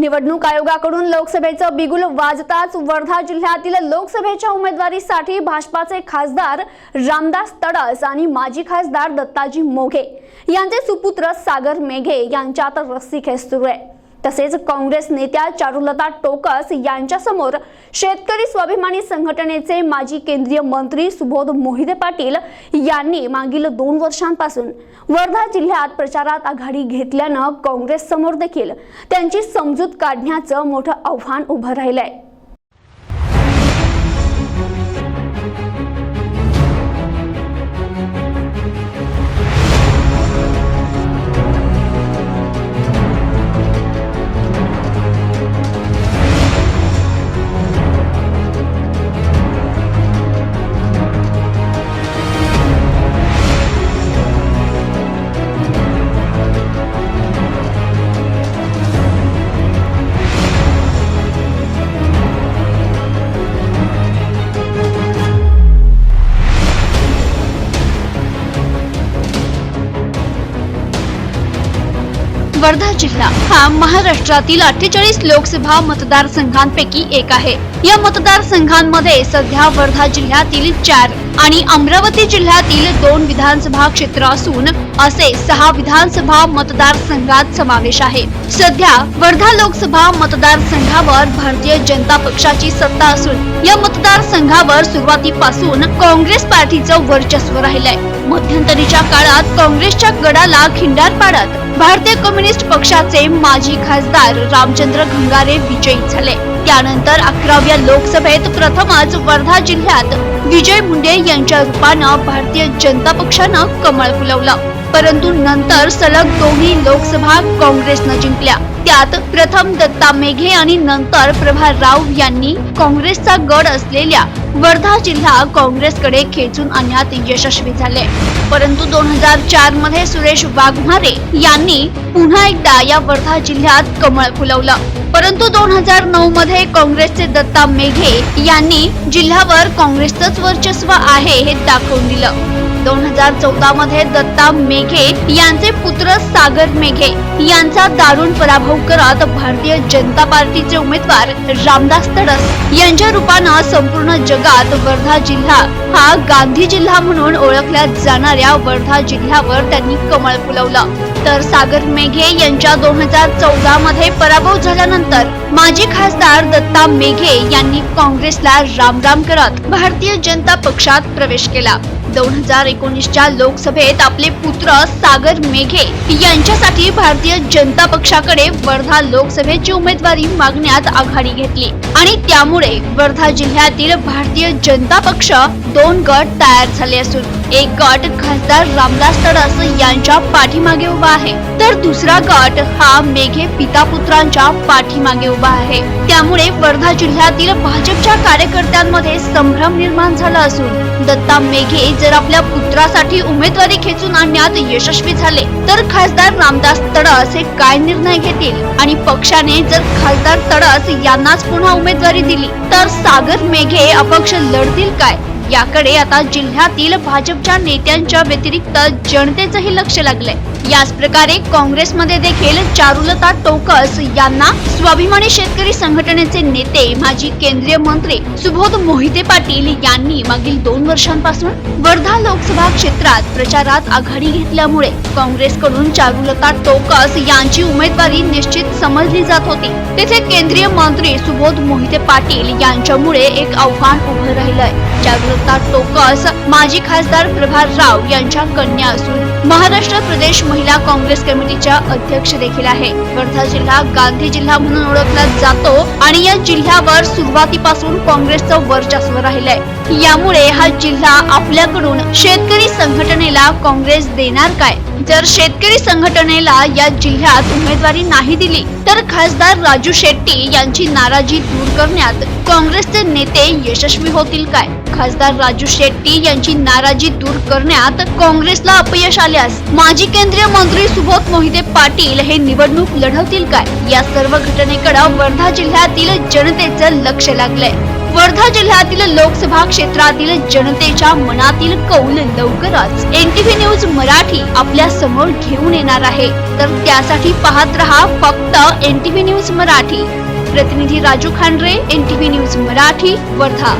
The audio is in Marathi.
निवडणूक आयोगाकडून लोकसभेचं बिगुल वाजताच वर्धा जिल्ह्यातील लोकसभेच्या उमेदवारीसाठी भाजपाचे खासदार रामदास तडस आणि माजी खासदार दत्ताजी मोघे यांचे सुपुत्र सागर मेघे यांच्यात रस्सीखेच सुरू आहे. तसेच काँग्रेस नेत्या चारुलता टोकस यांच्यासमोर शेतकरी स्वाभिमानी संघटनेचे माजी केंद्रीय मंत्री सुबोध मोहिते पाटील यांनी मागील दोन वर्षांपासून वर्धा जिल्ह्यात प्रचारात आघाडी घेतल्यानं काँग्रेस समोर देखील त्यांची समजूत काढण्याचं मोठं आव्हान उभं राहिलंय. वर्धा जिल्हा हा महाराष्ट्रातील अठ्ठेचाळीस लोकसभा मतदारसंघांपैकी एक आहे. या मतदारसंघांमध्ये सध्या वर्धा जिल्ह्यातील चार आणि अमरावती जिल्ह्यातील दोन विधानसभा क्षेत्र असून असे सहा विधानसभा मतदारसंघात समावेश आहे. सध्या वर्धा लोकसभा मतदारसंघावर भारतीय जनता पक्षाची सत्ता असून या मतदारसंघावर सुरुवातीपासून काँग्रेस पार्टीचं वर्चस्व राहिलंय. मध्यंतरीच्या काळात काँग्रेसच्या गडाला खिंडार पाडत भारतीय कम्युनिस्ट पक्षाचे माजी खासदार रामचंद्र घंगारे विजयी झाले. त्यानंतर अकराव्या लोकसभेत प्रथमच वर्धा जिल्ह्यात विजय मुंडे यांच्या रूपानं भारतीय जनता पक्षानं कमळ फुलवलं. परंतु नंतर सलग दोन्ही लोकसभा काँग्रेसनं जिंकल्या. त्यात प्रथम दत्ता मेघे आणि नंतर प्रभा राव यांनी काँग्रेसचा गड असलेल्या वर्धा जिल्हा काँग्रेसकडे खेचून आणण्यात यशस्वी झाले. परंतु दोन हजार चारमध्ये सुरेश वाघमारे यांनी पुन्हा एकदा या वर्धा जिल्ह्यात कमळ फुलवलं. परंतु दोन हजार नऊ मध्ये काँग्रेसचे दत्ता मेघे यांनी जिल्ह्यावर काँग्रेसचंच वर्चस्व आहे हे दाखवून दिलं. दोन हजार चौदा मध्ये दत्ता मेघे यांचे पुत्र सागर मेघे यांचा दारुण पराभव करत भारतीय जनता पार्टीचे उमेदवार रामदास तडस यांच्या रूपानं संपूर्ण जगात वर्धा जिल्हा हा गांधी जिल्हा म्हणून ओळखल्या जाणाऱ्या वर्धा जिल्ह्यावर त्यांनी कमळ फुलवलं. तर सागर मेघे यांच्या दोन हजार चौदा मध्ये पराभव झाल्यानंतर माजी खासदार दत्ता मेघे यांनी काँग्रेसला रामराम करत भारतीय जनता पक्षात प्रवेश केला. दोन हजार एकोणीसच्या लोकसभेत आपले पुत्र सागर मेघे यांच्यासाठी भारतीय जनता पक्षाकडे वर्धा लोकसभेची उमेदवारी मागण्यात आघाडी घेतली. आणि त्यामुळे वर्धा जिल्ह्यातील भारतीय जनता पक्ष दोन गट तयार झाले असून एक गट खासदार रामदास तडस यांच्या पाठीमागे उभा आहे. तर दुसरा गट हा मेघे पिता पुत्रांच्या पाठीमागे उभा आहे. त्यामुळे वर्धा जिल्ह्यातील भाजपच्या कार्यकर्त्यांमध्ये संभ्रम निर्माण झाला असून दत्ता मेघे जर आपल्या पुत्रासाठी उमेदवारी खेचून आणण्यात यशस्वी झाले तर खासदार रामदास तडस हे काय निर्णय घेतील? आणि पक्षाने जर खासदार तडस यांनाच पुन्हा उमेदवारी दिली तर सागर मेघे अपक्ष लढतील काय? याकडे आता जिल्ह्यातील भाजपच्या नेत्यांच्या व्यतिरिक्त जनतेचंही लक्ष लागलंय. याच प्रकारे काँग्रेसमध्ये देखील चारुलता टोकस यांना स्वाभिमानी शेतकरी संघटनेचे नेते माजी केंद्रीय मंत्री सुबोध मोहिते पाटील यांनी मागील दोन वर्षांपासून वर्धा लोकसभा क्षेत्रात प्रचारात आघाडी घेतल्यामुळे काँग्रेसकडून चारुलता टोकस यांची उमेदवारी निश्चित समजली जात होती. तेथे केंद्रीय मंत्री सुबोध मोहिते पाटील यांच्यामुळे एक आव्हान उभं राहिलंय. चारुलता टोकस माजी खासदार प्रभात राव यांच्या कन्या असून महाराष्ट्र प्रदेश महिला काँग्रेस कमिटीच्या अध्यक्ष देखील आहे. वर्धा जिल्हा गांधी जिल्हा म्हणून ओळखला जातो आणि या जिल्ह्यावर सुरुवातीपासून काँग्रेसचं वर्चस्व राहिलंय. यामुळे हा जिल्हा आपल्याकडून शेतकरी संघटनेला काँग्रेस देणार काय? जर शेतकरी संघटनेला या जिल्ह्यात उमेदवारी नाही दिली तर खासदार राजू शेट्टी यांची नाराजी दूर करण्यात काँग्रेसचे नेते यशस्वी होतील काय? खासदार राजू शेट्टी यांची नाराजी दूर करण्यात काँग्रेसला अपयश आल्यास माजी केंद्रीय मंत्री सुबोध मोहिते पाटील हे निवडणूक लढवतील काय? या सर्व घटनेकडे वर्धा जिल्ह्यातील जनतेचं लक्ष लागलंय. वर्धा जिल्ह्यातील लोकसभा क्षेत्रातील जनतेच्या मनातील कौल लवकरच एनटीव्ही न्यूज मराठी आपल्यासमोर घेऊन येणार आहे. तर त्यासाठी पाहत रहा फक्त एनटीव्ही न्यूज मराठी. प्रतिनिधी राजू खांडरे एनटीव्ही न्यूज मराठी वर्धा.